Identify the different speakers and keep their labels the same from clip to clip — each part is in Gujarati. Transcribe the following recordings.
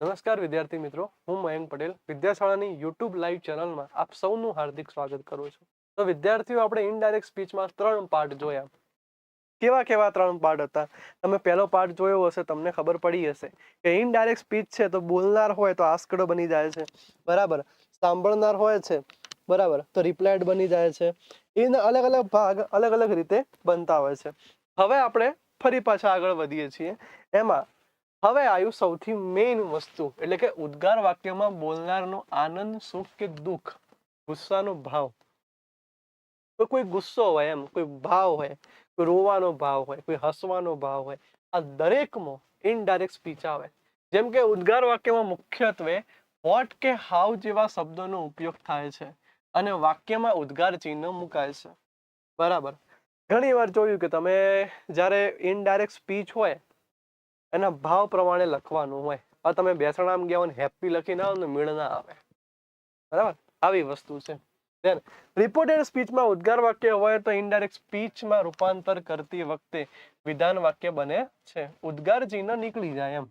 Speaker 1: નમસ્કાર વિદ્યાર્થી મિત્રો, હું મયંક પટેલ, વિદ્યાશાળાની યુટ્યુબ લાઈવ ચેનલમાં આપ સૌનું હાર્દિક સ્વાગત કરું છું. તો વિદ્યાર્થીઓ, આપણે ઇનડાયરેક્ટ સ્પીચમાં ત્રણ પાર્ટ જોયા. કેવા કેવા ત્રણ પાર્ટ હતા? તમે પહેલો પાર્ટ જોયો હશે, તમને ખબર પડી હશે કે ઇનડાયરેક્ટ સ્પીચ છે તો બોલનાર હોય તો આસ્કડ બની જાય છે. બરાબર. સાંભળનાર હોય છે, બરાબર. તો રિપ્લાયડ બની જાય છે. એના અલગ અલગ ભાગ અલગ અલગ રીતે બનતા હોય છે. હવે આપણે ફરી પાછા આગળ વધીએ છીએ. એમાં હવે આવ્યું સૌથી મેઇન વસ્તુ, એટલે કે ઉદ્ગાર વાક્યમાં બોલનારનો આનંદ, સુખ કે દુઃખ? ગુસ્સાનો ભાવ. કોઈ ગુસ્સો હોય એમ, કોઈ ભાવ હોય, કોઈ રોવાનો ભાવ હોય, કોઈ હસવાનો ભાવ હોય, આ દરેકમાં ઇનડાયરેક્ટ સ્પીચ આવે. જેમ કે ઉદ્ગાર વાક્યમાં મુખ્યત્વે વોટ કે હાવ જેવા શબ્દોનો ઉપયોગ થાય છે અને વાક્યમાં ઉદ્ગાર ચિહ્ન મુકાય છે. બરાબર. ઘણી વાર જોયું કે તમે જ્યારે ઇનડાયરેક્ટ સ્પીચ હોય એના ભાવ પ્રમાણે લખવાનું હોય. હવે તમે બેસણામ ગયા હોય હેપી લખીને આવો ને મેળ ના આવે. બરાબર? આવી વસ્તુ છે. દેન રિપોર્ટેડ સ્પીચમાં ઉદ્ગાર વાક્ય હોય તો ઇનડાયરેક્ટ સ્પીચમાં રૂપાંતર કરતી વખતે વિધાન વાક્ય બને છે. ઉદ્ગાર ચિહ્ન નીકળી જાય એમ.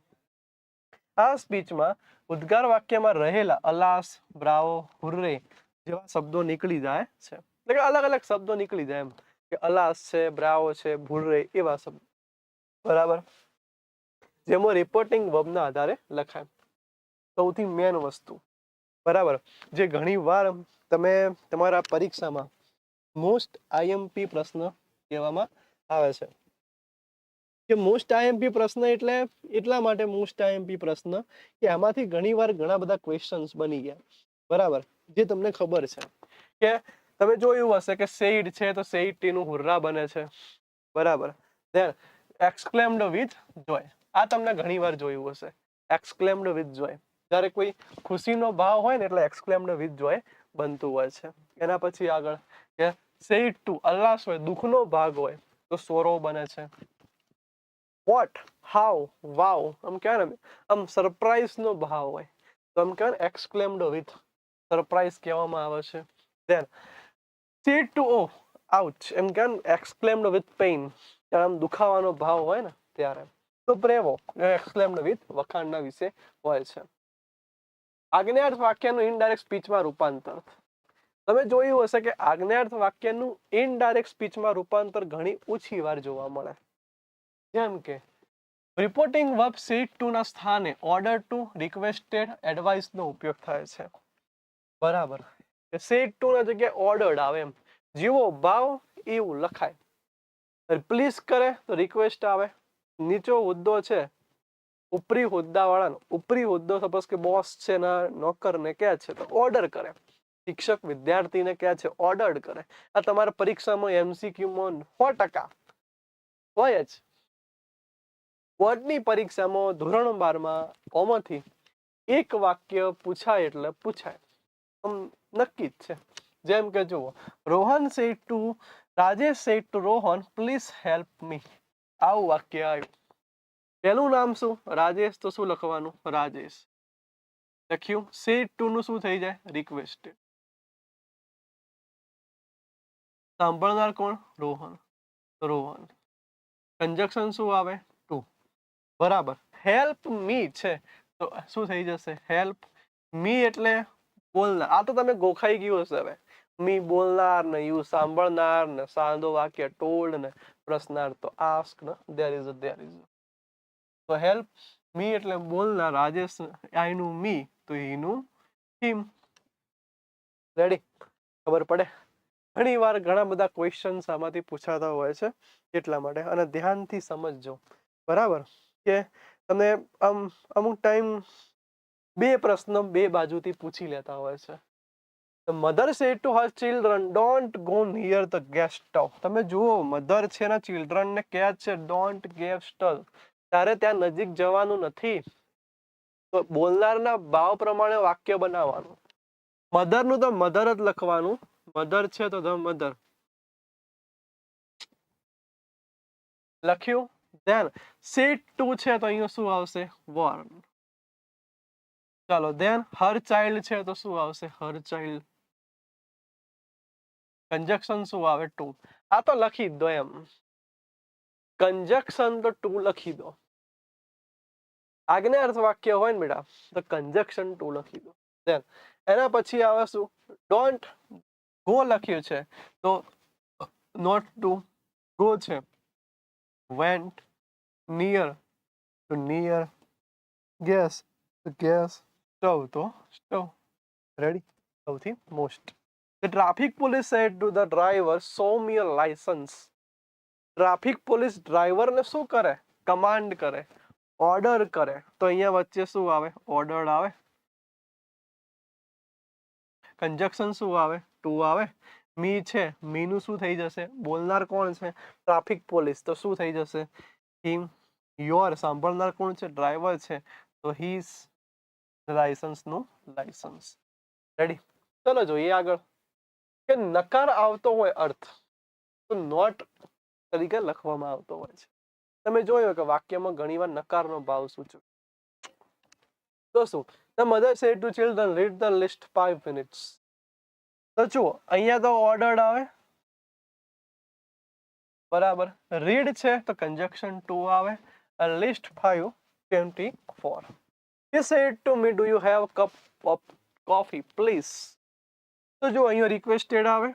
Speaker 1: આ સ્પીચમાં ઉદ્ગાર વાક્યમાં રહેલા અલાસ, બ્રાવો, હુર્રે જેવા શબ્દો નીકળી જાય છે. એટલે અલગ અલગ શબ્દો નીકળી જાય એમ. કે અલાસ છે, બ્રાવો છે, ભૂર્રે એવા શબ્દો. બરાબર? જેમાં રિપોર્ટિંગ વર્બના આધારે લખાય. સૌથી મેન વસ્તુ. બરાબર. જે ઘણી વાર તમે તમારા પરીક્ષામાં મોસ્ટ આઈએમપી પ્રશ્ન કહેવામાં આવે છે. કે મોસ્ટ આઈએમપી પ્રશ્ન એટલે એટલા માટે મોસ્ટ આઈએમપી પ્રશ્ન કે આમાંથી ઘણીવાર ઘણા બધા ક્વેશ્ચન્સ બની ગયા. બરાબર. જે તમને ખબર છે. કે તમે જોયું હશે કે સેઇડ છે તો સેઇડ ટીનું હુર્રા બને છે. બરાબર. ધેન એક્સક્લેમ્ડ વિથ જોય આ તમને ઘણીવાર જોયું હશે. એક્સક્લેમ્ડ વિથ જોય જ્યારે કોઈ ખુશીનો ભાવ હોય ને એટલે એક્સક્લેમ્ડ વિથ જોય બનતું હોય છે. એના પછી આગળ કે સેટ ટુ અલ્લાસ હોય દુઃખનો ભાગ હોય તો સોરો બને છે. વોટ હાઉ વાવ આમ કહેવાય ને આમ સરપ્રાઈઝનો ભાવ હોય. તો આમ કહેવાય ને એક્સક્લેમ્ડ વિથ સરપ્રાઈઝ કહેવામાં આવે છે. Then said to oh ouch એમ કહેવાય ને એક્સક્લેમ્ડ વિથ પેઇન આમ દુખાવાનો ભાવ હોય ને, ત્યારે. તો પ્રેવો એક્સક્લેમ્ડ વિથ વખાણના વિશે હોય છે. આજ્ઞાર્થ વાક્યનું ઇનડાયરેક્ટ સ્પીચમાં રૂપાંતર. તમે જોયું હશે કે આજ્ઞાર્થ વાક્યનું ઇનડાયરેક્ટ સ્પીચમાં રૂપાંતર ઘણી ઓછી વાર જોવા મળે. જેમ કે રિપોર્ટિંગ વર્બ સીટ ટુ ના સ્થાને ઓર્ડર ટુ રિક્વેસ્ટેડ એડવાઇસ નો ઉપયોગ થાય છે. બરાબર. સીટ ટુ ના જગ્યાએ ઓર્ડર્ડ આવે એમ. જીવો ભાવ એવું લખાય. પ્લીઝ કરે તો રિક્વેસ્ટ આવે. નીચો હોદ્દો છે, ઉપરી હોદ્દા વાળાનો ઉપરી હોદ્દો સપોઝ કે બોસ છે ને, નોકરને કે છે, તો ઓર્ડર કરે. શિક્ષક વિદ્યાર્થીને કે છે ઓર્ડર કરે. આ તમારા પરીક્ષામાં એમસીક્યુમાં સો ટકા. હોય જ. બોર્ડની પરીક્ષામાં ધોરણ બારમાં કોમથી એક વાક્ય પૂછાય એટલે પૂછાય. આમ નક્કી જ છે. જેમ કે જુઓ, Rohan said to, Rajesh said to Rohan please help me આવું વાક્ય આવ્યું. પહેલું નામ શું? રાજેશ તો શું લખવાનું? રાજેશ. લખ્યું સેટ ટુ નું શું થઈ જાય? રિક્વેસ્ટ સાંભળનાર કોણ? રોહન. રોહન. કન્જક્શન શું આવે? ટુ બરાબર. હેલ્પ મી છે. તો શું થઈ જશે? હેલ્પ મી એટલે બોલનાર. આ તો તમે ગોખાઈ ગયું હશે હવે. મી બોલનાર ને યુ સાંભળનાર ને, સાંધો વાક્ય ટોલ્ડ ને. પ્રશ્નાર તો ask there is a there is તો હેલ્પ મી એટલે બોલના રાજેશ, આઈનું મી તો એનું હિમ રેડી ખબર પડે? ઘણી વાર ઘણા બધા ક્વેશ્ચન્સ આમાંથી પૂછાતા હોય છે એટલા માટે. અને ધ્યાનથી સમજજો. બરાબર? કે તમે આમ અમુક ટાઈમ બે પ્રશ્નો બે બાજુથી પૂછી લેતા હોય છે. Mother said to her children don't go near the gas stove તમે જુઓ મધર છે ને ચિલ્ડ્રન ને કહે છે ડોન્ટ ગેવ સ્ટલ ત્યારે ત્યાં નજીક જવાનું નથી. તો બોલનારના ભાવ પ્રમાણે વાક્ય બનાવવાનું. મધરનું તો મધર જ લખવાનું. મધર છે તો ધ મધર લખ્યું? ધેન સીટ ટુ છે તો અહીંયા શું આવશે? વોર્ન ચાલો ધેન હર ચાઇલ્ડ છે તો શું આવશે? હર ચાઇલ્ડ કંજક્શન શું આવે? ટુ આ તો લખી દો એમ. કન્જક્શન તો ટુ લખી દો. આજ્ઞાર્થ વાક્ય હોય ને બેટા, તો કન્જક્શન ટુ લખી દો. દેન એના પછી આવે શું? ડોન્ટ ગો લખ્યું છે. તો નોટ ટુ ગો છે. વેન્ટ નિયર તો નિયર ગેસ તો ગેસ સ્ટવ તો સ્ટવ રેડી સૌથી most The traffic police said to the driver, show me a license. Traffic police ડ્રાઈવરને શું કરે? કમાન્ડ કરે. ઓર્ડર કરે. તો અહીંયા વચ્ચે શું આવે? ઓર્ડર આવે. કંજક્શન શું આવે? ટુ આવે. મી છે. મીનું શું થઈ જશે? બોલનાર કોણ છે? ટ્રાફિક પોલીસ તો શું થઈ જશે? હિમ યોર સાંભળનાર કોણ છે? ડ્રાઈવર છે. તો હિઝ લાયસન્સનું લાયસન્સ રેડી ચલો જોઈએ આગળ. કે નકાર આવતો હોય અર્થ, તો નોટ તરીકે લખવામાં આવતો હોય છે. તમે જોયો કે વાક્યમાં ઘણીવાર નકારનો ભાવ સૂચવે. તો શું? The mother said to children read the list five minutes તો જુઓ, અહીંયા તો ઓર્ડર્ડ આવે. બરાબર. રીડ છે તો કંજક્શન ટુ આવે. List five twenty four he said to me, do you have cup of coffee, please? તો જો અહીંયા રિક્વેસ્ટેડ આવે.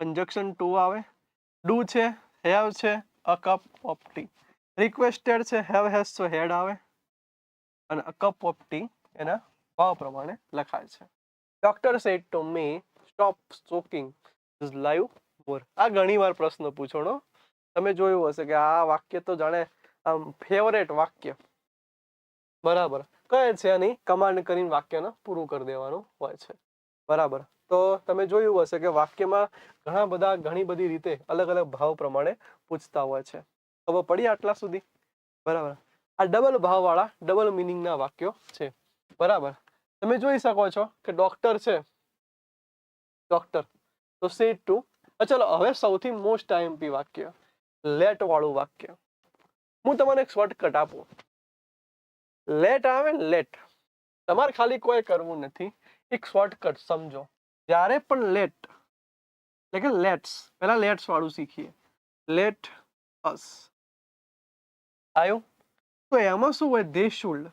Speaker 1: કન્જક્શન ટુ આવે. ડુ છે હેવ છે a cup of tea requested છે હેવ હેઝ સો હેડ આવે. અને અ કપ ઓફ ટી એના ભાવ પ્રમાણે લખાય છે. Doctor said to me stop smoking is live more આ ઘણીવાર પ્રશ્ન પૂછવાનો તમે જોયું હશે કે આ વાક્ય તો જાણે આમ ફેવરેટ વાક્ય. બરાબર. કહે છે એની કમાન્ડ કરીને વાક્યને પૂરું કરી દેવાનું હોય છે. બરાબર. તો તમે જોયું હશે કે વાક્યમાં ઘણા બધા ઘણી બધી રીતે અલગ અલગ ભાવ પ્રમાણે પૂછતા હોય છે. ખબર પડી આટલા સુધી? બરાબર. આ ડબલ ભાવવાળા ડબલ મિનિંગના વાક્યો છે. બરાબર. તમે જોઈ શકો છો કે ડોક્ટર છે. ડોક્ટર તો સેટ ટુ ચલો, હવે સૌથી મોસ્ટ આઈએમપી વાક્ય. લેટ વાળું વાક્ય. હું તમને એક શોર્ટકટ આપું. લેટ આવે લેટ તમારે ખાલી કોઈ કરવું નથી. એક શોર્ટકટ સમજો. જ્યારે પણ લેટ એટલે કે લેટ્સ પહેલા લેટ્સ વાળું શીખીએ. લેટ અસ આવ્યું તો એમાં શું હોય? દે શુલ્ડ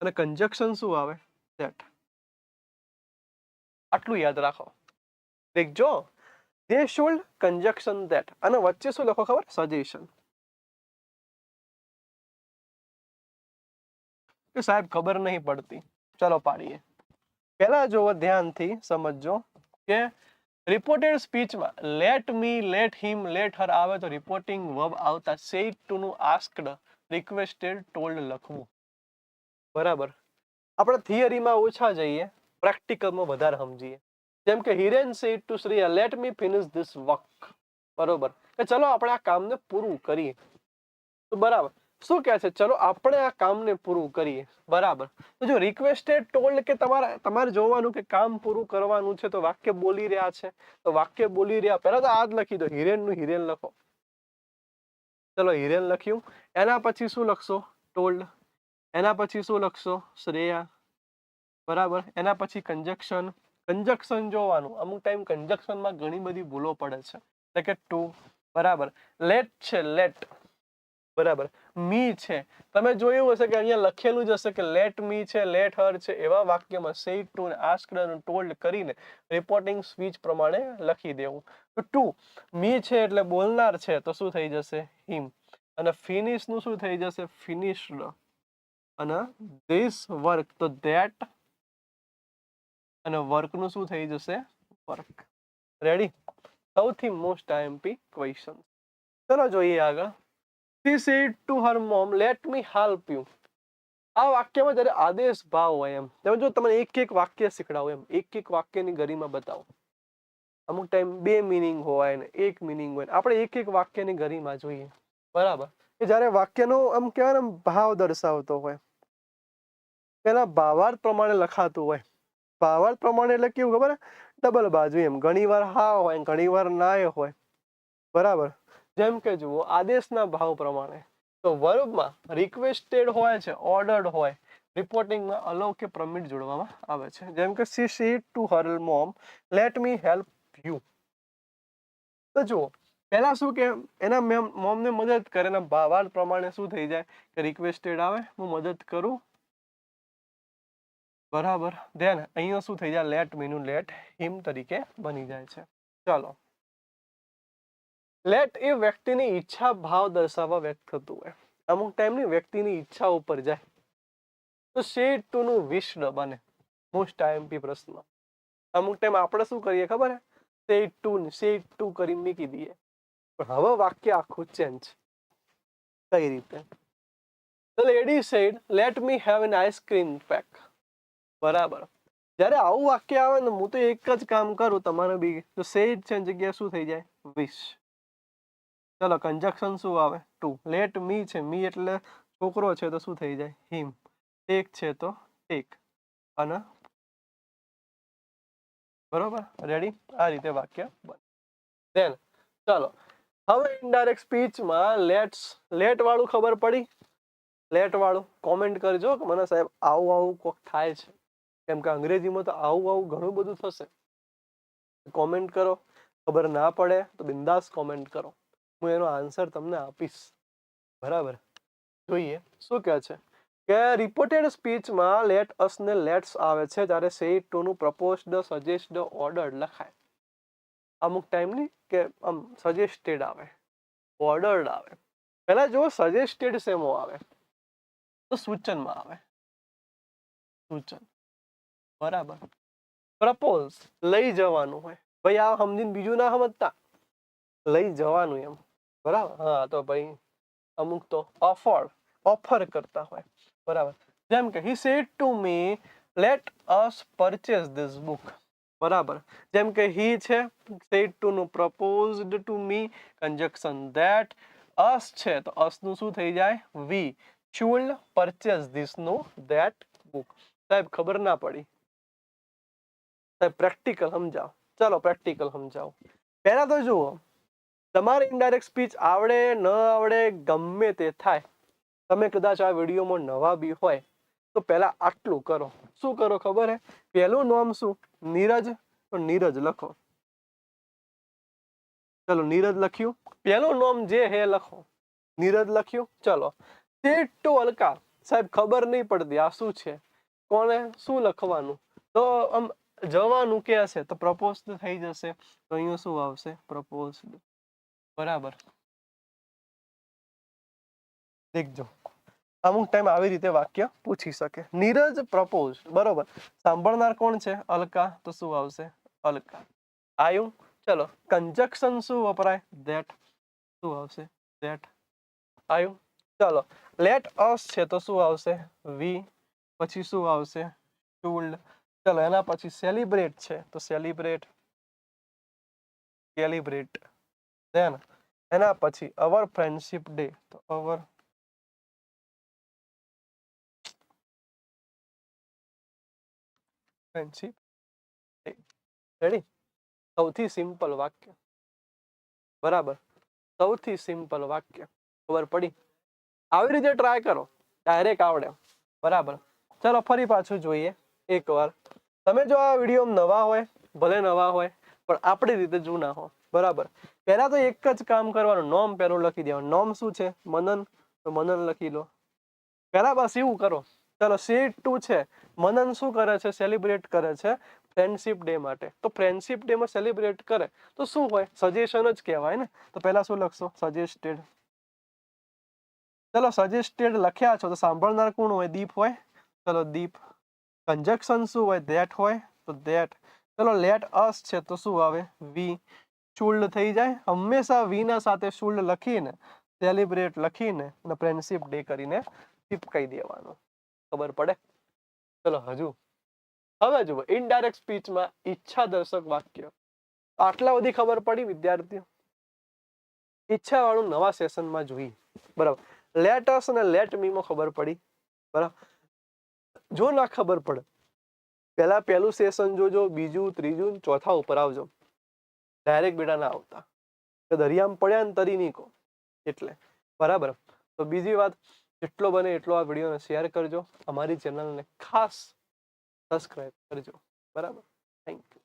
Speaker 1: અને કંજક્શન શું આવે? લેટ આટલું યાદ રાખો. દેખજો. દે શુલ્ડ કંજક્શન ધેટ અને વચ્ચે શું લખો ખબર? સજેશન કે સાહેબ ખબર નહીં પડતી. ચલો પાડીએ. પહેલા જોવો ધ્યાનથી સમજો કે reported સ્પીચમાં let me let him let her આવે તો રિપોર્ટિંગ વર્બ આવતા સેટ ટુ નું આસ્કડ રિક્વેસ્ટેડ ટોલ્ડ લખવું. બરાબર. આપણે થિયરીમાં ઓછા જઈએ પ્રેક્ટિકલમાં વધારે સમજીએ. જેમ કે Hiren said to Shree let me finish this work બરોબર. કે ચલો આપણે આ કામને પૂરું કરીએ. તો બરાબર. શું કહે છે? ચલો, આપણે આ કામને પૂરું કરીએ. બરાબર. તો જો રિક્વેસ્ટેડ ટોલ્ડ કે તમારે તમારે જોવાનું કે કામ પૂરું કરવાનું છે, તો વાક્ય બોલી રહ્યા છે. તો વાક્ય બોલી રહ્યા. પહેલા તો આ જ લખી દો. હિરેનનું હિરેન લખો. ચલો, હિરેન લખ્યું. એના પછી શું લખશો? ટોલ્ડ એના પછી શું લખશો? શ્રેયા. બરાબર. એના પછી કંજક્શન કંજક્શન જોવાનું. અમુક ટાઈમ કંજક્શનમાં ઘણી બધી ભૂલો પડે છે. એટલે કે ટુ બરાબર. લેટ છે લેટ બરાબર. મી છે. તમે જોયું હશે કે અહીંયા લખેલું જ હશે કે લેટ મી છે લેટ હર છે, એવા વાક્યમાં સેડ ટુ આસ્કડ અને ટોલ્ડ કરીને રિપોર્ટિંગ સ્પીચ પ્રમાણે લખી દેવું. તો ટુ મી છે એટલે બોલનાર છે, તો શું થઈ જશે? હિમ અને ફિનિશનું શું થઈ જશે? ફિનિશ્ડ અને ધીસ વર્ક તો ધેટ અને વર્કનું શું થઈ જશે? વર્ક રેડી સૌથી મોસ્ટ આઈએમપી ક્વેશ્ચન ચલો જોઈએ આગળ. She said to her, mom, let me help you. આ વાક્યમાં જ્યારે આદેશ ભાવ હોય એમ, તમે જો તમને એક એક વાક્ય શીખડાવો એમ, એક એક વાક્યની ગરિમા બતાવો. અમુક ટાઈમ બે મિનિંગ હોય ને એક મિનિંગ હોય આપણે એક એક વાક્યની ગરિમા જોઈએ. બરાબર? કે જ્યારે વાક્યનો આમ કહેવાય ને ભાવ દર્શાવતો હોય. એના ભાવાર્થ પ્રમાણે લખાતું હોય. ભાવાર્થ પ્રમાણે એટલે કેવું ખબર ડબલ બાજુ એમ. ઘણી વાર હા હોય ઘણી વાર ના હોય. બરાબર? જેમ કે જુઓ, આદેશના ભાવ પ્રમાણે. તો વર્બમાં રિક્વેસ્ટેડ હોય છે ઓર્ડર્ડ હોય રિપોર્ટિંગમાં અલો કે પ્રમિટ જોડવામાં આવે છે. જેમ કે she said to her mom let me help you તો જુઓ, પહેલાં શું કે, એના મેમ મોમને મદદ કરે એના ભાવાર્થ પ્રમાણે શું થઈ જાય? કે રિક્વેસ્ટેડ આવે, હું મદદ કરું. બરાબર. ધેન અહીંયા શું થઈ જાય? લેટ મીનું લેટ હિમ તરીકે બની જાય છે. ચાલો. લેટ એ વ્યક્તિની ઈચ્છા ભાવ દર્શાવવા વ્યક્ત થતું હોય. અમુક ટાઈમની વ્યક્તિની ઈચ્છા ઉપર જાય. તો શેડ ટુ નું ન બને મોસ્ટ આઈએમપી પ્રશ્ન. અમુક ટાઈમ આપણે શું કરીએ ખબર હે? સેટ ટુ સેટ ટુ કરીને મૂકી દઈએ. પણ હવે વાક્ય આખું ચેન્જ કઈ રીતે? The lady said let me have an ice cream pack બરાબર. જ્યારે આવું વાક્ય આવે ને, હું તો એક જ કામ કરું તમારે બી. તો સેડ છે જગ્યા શું થઈ જાય? વિશ ચલો કન્જક્શન શું આવે? ટુ લેટ મી છે મી એટલે છોકરો છે તો શું થઈ જાય? હિમ ટેક છે તો ટેક અને બરોબર? રેડી આ રીતે વાક્ય બને. ધેન ચાલો. હવે ઇનડાયરેક્ટ સ્પીચમાં લેટ્સ લેટ વાળું ખબર પડી. લેટ વાળું. કોમેન્ટ કરજો કે મને સાહેબ આવું આવું કોક થાય છે. કેમ કે અંગ્રેજીમાં તો આવું આવું ઘણું બધું થશે. કોમેન્ટ કરો. ખબર ના પડે તો બિંદાસ કોમેન્ટ કરો. હું એનો આન્સર તમને આપીશ. બરાબર? જોઈએ, શું કહે છે? કે રિપોર્ટેડ સ્પીચમાં લેટ અસ ને લેટ્સ આવે છે જ્યારે સેટ ટુ નું પ્રપોઝડ સજેસ્ડ ઓર્ડર લખાય. અમુક ટાઈમની કે આમ સજેસ્ટેડ આવે ઓર્ડર્ડ આવે. પહેલા જો સજેસ્ટેડ સેમો આવે, તો સૂચનમાં આવે. સૂચન. બરાબર? પ્રપોઝ લઈ જવાનું હોય. ભાઈ, આ સમજીને બીજું ના સમજતા? લઈ જવાનું એમ. બરાબર? હા, તો ભાઈ અમુક તો ઓફર ઓફર કરતા હોય. બરાબર? જેમ કે he said to me let us purchase this book બરાબર? જેમ કે હી છે સેડ ટુ નું proposed to me conjunction that us છે, તો અસનું શું થઈ જાય? વી શુડ પરચેસ ધીસનું ધેટ બુક સાહેબ, ખબર ના પડી. સાહેબ પ્રેક્ટિકલ સમજાવો. ચાલો પ્રેક્ટિકલ સમજાવો. પહેલા તો જુઓ તમારે ઇનડાયરેક્ટ સ્પીચ આવડે, ન આવડે, ગમે તે થાય. તમે કદાચ આ વિડીયોમાં નવા બી હોય, તો પહેલાં આટલું કરો. શું કરો ખબર હે? પહેલું નામ શું? નીરજ? તો નીરજ લખો. ચલો, નીરજ લખ્યું. પહેલું નામ જે હે લખો. નીરજ લખ્યું. ચલો. તે ટુ સાહેબ, ખબર નહીં પડતી, આ શું છે? કોને શું લખવાનું? તો આમ જવાનું કે હશે? તો પ્રપોઝ થઈ જશે. તો અહીંયા શું આવશે? પ્રપોઝ બરાબર. દેખજો. અમુક ટાઈમ આવી રીતે વાક્ય પૂછી શકે. નીરજ પ્રપોઝ, બરોબર. સાંભળનાર કોણ છે? અલકા. તો શું આવશે? અલકા. આયું. ચલો. કન્જક્શન શું વપરાય? ધેટ શું આવશે? ધેટ આયું. ચલો. લેટ અસ છે તો શું આવશે? વી પછી શું આવશે? ટુલ્ડ ચલો, એના પછી સેલિબ્રેટ છે તો સેલિબ્રેટ સેલિબ્રેટ ધેન એના પછી અવર ફ્રેન્ડશિપ ડે તો અવર ફ્રેન્ડશિપ રેડી સૌથી સિમ્પલ વાક્ય. બરાબર? સૌથી સિમ્પલ વાક્ય. ખબર પડી? આવી રીતે ટ્રાય કરો. ડાયરેક્ટ આવડે. બરાબર? ચલો, ફરી પાછું જોઈએ. એકવાર. તમે જો આ વીડિયો નવા હોય, ભલે નવા હોય, પણ આપણી રીતે જૂના હો. બરાબર? પહેલા તો એક જ કામ કરવાનું, નોમ પહેલું લખી દેવાનું. નોમ શું છે? મનન. તો મનન લખી લો. પહેલાં બસ એવું કરો. ચાલો સી ટુ છે. મનન શું કરે છે? સેલિબ્રેટ કરે છે ફ્રેન્ડશિપ ડે માટે. તો ફ્રેન્ડશિપ ડેમાં સેલિબ્રેટ કરે. તો શું હોય? સજેશન જ કહેવાય ને? તો પહેલાં શું લખશો? સજેસ્ટેડ. ચલો, સજેસ્ટેડ લખ્યા છો તો સાંભળનાર કોણ હોય? દીપ હોય. ચલો, દીપ. કન્જક્શન શું હોય? ધેટ હોય. તો ધેટ ચલો લેટ અસ છે તો શું આવે? વી શુલ્ડ થઈ જાય, હંમેશા વી ના સાથે શુલ્ડ લખીને સેલિબ્રેટ લખીને અને ફ્રેન્ડશિપ ડે કરીને ચીપકાઈ દેવાનું. ખબર પડે? ચલો, હજુ. હવે જુઓ ઇનડાયરેક્ટ સ્પીચમાં ઈચ્છા દર્શક વાક્ય. આટલા બધી ખબર પડી વિદ્યાર્થીઓ? ઈચ્છા વાળું નવા સેશનમાં જોઈ બરાબર. લેટ અસ અને લેટ મીમાં ખબર પડી. બરાબર. જો ના ખબર પડે, પહેલા પહેલું સેશન જોજો, બીજું, ત્રીજું, ચોથા ઉપર આવજો. ડાયરેક્ટ બેડા ના આવતા. કે દરિયામાં પડ્યા ને તરી નહીં કહો એટલે. બરાબર. તો બીજી વાત, જેટલો બને એટલો આ વિડીયોને શેર કરજો. અમારી ચેનલને ખાસ સબસ્ક્રાઈબ કરજો. બરાબર? Thank you